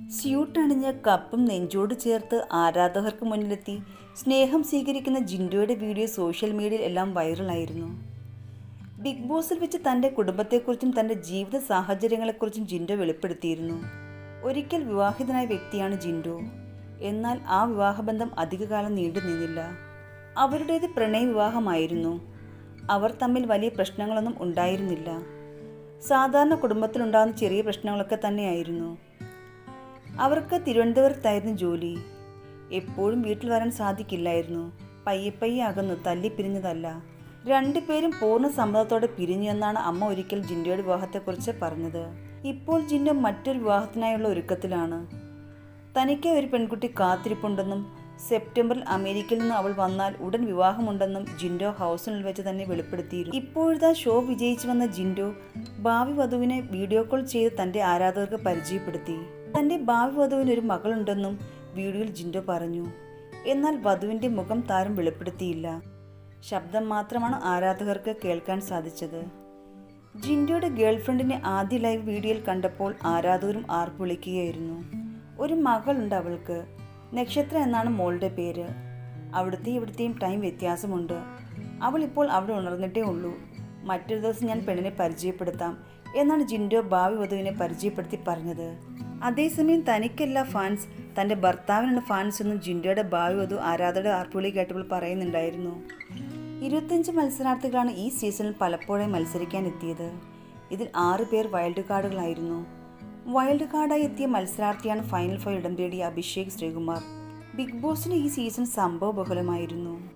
Suit അണിഞ്ഞ കപ്പും നെഞ്ചോട് ചേർത്ത് ആരാധകർക്ക് മുന്നിലെത്തി. സ്നേഹം സ്വീകരിക്കുന്ന ജിൻഡോയുടെ വീഡിയോ സോഷ്യൽ മീഡിയയിൽ എല്ലാം വൈറലായിരുന്നു. ബിഗ് ബോസിൽ വെച്ച് തന്റെ കുടുംബത്തെക്കുറിച്ചും തന്റെ ജീവിത സാഹചര്യങ്ങളെക്കുറിച്ചും ജിൻഡോ വെളിപ്പെടുത്തിയിരുന്നു. ഒരിക്കൽ വിവാഹിതനായ വ്യക്തിയാണ് ജിൻഡോ. എന്നാൽ ആ വിവാഹബന്ധം അധികകാലം നീണ്ടു നിന്നില്ല. അവരുടേത് പ്രണയ വിവാഹമായിരുന്നു. അവർ തമ്മിൽ വലിയ പ്രശ്നങ്ങളൊന്നും ഉണ്ടായിരുന്നില്ല. സാധാരണ കുടുംബത്തിലുണ്ടാകുന്ന ചെറിയ പ്രശ്നങ്ങളൊക്കെ തന്നെയായിരുന്നു. അവർക്ക് തിരുവനന്തപുരത്തായിരുന്നു ജോലി. എപ്പോഴും വീട്ടിൽ വരാൻ സാധിക്കില്ലായിരുന്നു. പയ്യെ പയ്യെ അകന്നു തല്ലി പിരിഞ്ഞതല്ല രണ്ടുപേരും പൂർണ സമ്മതത്തോടെ പിരിഞ്ഞു എന്നാണ് അമ്മ ഒരിക്കൽ ജിൻഡോയുടെ വിവാഹത്തെക്കുറിച്ച് പറഞ്ഞത്. ഇപ്പോൾ ജിൻഡോ മറ്റൊരു വിവാഹത്തിനായുള്ള ഒരുക്കത്തിലാണ്. തനിക്ക് ഒരു പെൺകുട്ടി കാത്തിരിപ്പുണ്ടെന്നും സെപ്റ്റംബറിൽ അമേരിക്കയിൽ നിന്ന് അവൾ വന്നാൽ ഉടൻ വിവാഹമുണ്ടെന്നും ജിൻഡോ ഹൗസിനുള്ളിൽ വെച്ച് തന്നെ വെളിപ്പെടുത്തിയിരുന്നു. ഇപ്പോഴത്തെ ഷോ വിജയിച്ചു വന്ന ജിൻഡോ ഭാവി വധുവിനെ വീഡിയോ കോൾ ചെയ്ത് തന്റെ ആരാധകർക്ക് പരിചയപ്പെടുത്തി. തന്റെ ഭാവി വധുവിന് ഒരു മകളുണ്ടെന്നും വീഡിയോയിൽ ജിൻഡോ പറഞ്ഞു. എന്നാൽ വധുവിന്റെ മുഖം താരം വെളിപ്പെടുത്തിയില്ല. ശബ്ദം മാത്രമാണ് ആരാധകർക്ക് കേൾക്കാൻ സാധിച്ചത്. ജിൻഡോയുടെ ഗേൾഫ്രണ്ടിനെ ആദ്യ ലൈവ് വീഡിയോയിൽ കണ്ടപ്പോൾ ആരാധകരും ആർപ്പ് വിളിക്കുകയായിരുന്നു. ഒരു മകളുണ്ട് അവൾക്ക്. നക്ഷത്ര എന്നാണ് മോളുടെ പേര്. അവിടുത്തെ ഇവിടുത്തെയും ടൈം വ്യത്യാസമുണ്ട്. അവൾ ഇപ്പോൾ അവിടെ ഉണർന്നിട്ടേ ഉള്ളൂ. മറ്റൊരു ദിവസം ഞാൻ പെണ്ണിനെ പരിചയപ്പെടുത്താം. എന്നാണ് ജിൻഡോ ഭാവി വധുവിനെ പരിചയപ്പെടുത്തി പറഞ്ഞത്. അതേസമയം തനിക്കല്ല ഫാൻസ് തന്റെ ഭർത്താവിനുള്ള ഫാൻസ് എന്നും ജിൻഡോയുടെ ഭാവി വധു ആരാധകരുടെ ആർപ്പുവിളി കേട്ടപ്പോൾ പറയുന്നുണ്ടായിരുന്നു. ഇരുപത്തഞ്ച് മത്സരാർത്ഥികളാണ് ഈ സീസണിൽ പലപ്പോഴായി മത്സരിക്കാൻ എത്തിയത്. ഇതിൽ ആറ് പേർ വൈൽഡ് കാർഡുകളായിരുന്നു വൈൽഡ് കാർഡായി എത്തിയ മത്സരാർത്ഥിയാണ് ഫൈനൽ ഫൈവ് ഇടം തേടിയ അഭിഷേക് ശ്രീകുമാർ. ബിഗ് ബോസിന് ഈ സീസൺ സംഭവബഹുലമായിരുന്നു